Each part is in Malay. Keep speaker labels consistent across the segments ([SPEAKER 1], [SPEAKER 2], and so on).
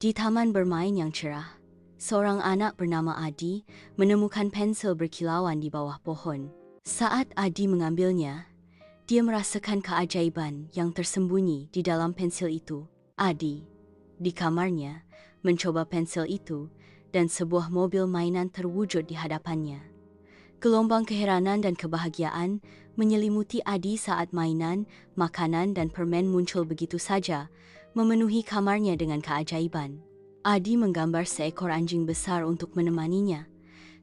[SPEAKER 1] Di taman bermain yang cerah, seorang anak bernama Adi menemukan pensil berkilauan di bawah pohon. Saat Adi mengambilnya, dia merasakan keajaiban yang tersembunyi di dalam pensil itu. Adi, di kamarnya, mencoba pensil itu dan sebuah mobil mainan terwujud di hadapannya. Gelombang keheranan dan kebahagiaan menyelimuti Adi saat mainan, makanan dan permen muncul begitu saja, memenuhi kamarnya dengan keajaiban. Adi menggambar seekor anjing besar untuk menemaninya,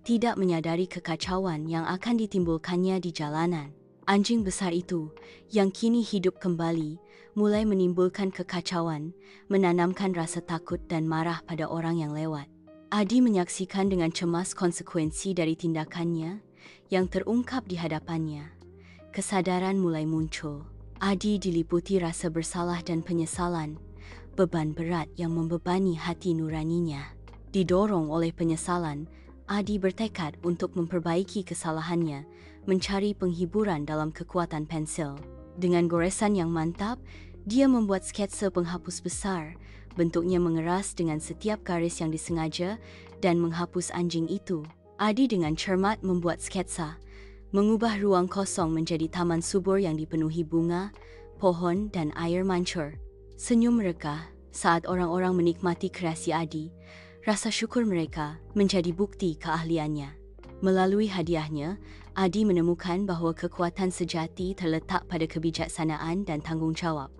[SPEAKER 1] tidak menyadari kekacauan yang akan ditimbulkannya di jalanan. Anjing besar itu, yang kini hidup kembali, mulai menimbulkan kekacauan, menanamkan rasa takut dan marah pada orang yang lewat. Adi menyaksikan dengan cemas konsekuensi dari tindakannya yang terungkap di hadapannya. Kesadaran mulai muncul. Adi diliputi rasa bersalah dan penyesalan, beban berat yang membebani hati nuraninya. Didorong oleh penyesalan, Adi bertekad untuk memperbaiki kesalahannya, mencari penghiburan dalam kekuatan pensil. Dengan goresan yang mantap, dia membuat sketsa penghapus besar, bentuknya mengeras dengan setiap garis yang disengaja dan menghapus anjing itu. Adi dengan cermat membuat sketsa, mengubah ruang kosong menjadi taman subur yang dipenuhi bunga, pohon dan air mancur. Senyum mereka saat orang-orang menikmati kreasi Adi, rasa syukur mereka menjadi bukti keahliannya. Melalui hadiahnya, Adi menemukan bahawa kekuatan sejati terletak pada kebijaksanaan dan tanggungjawab.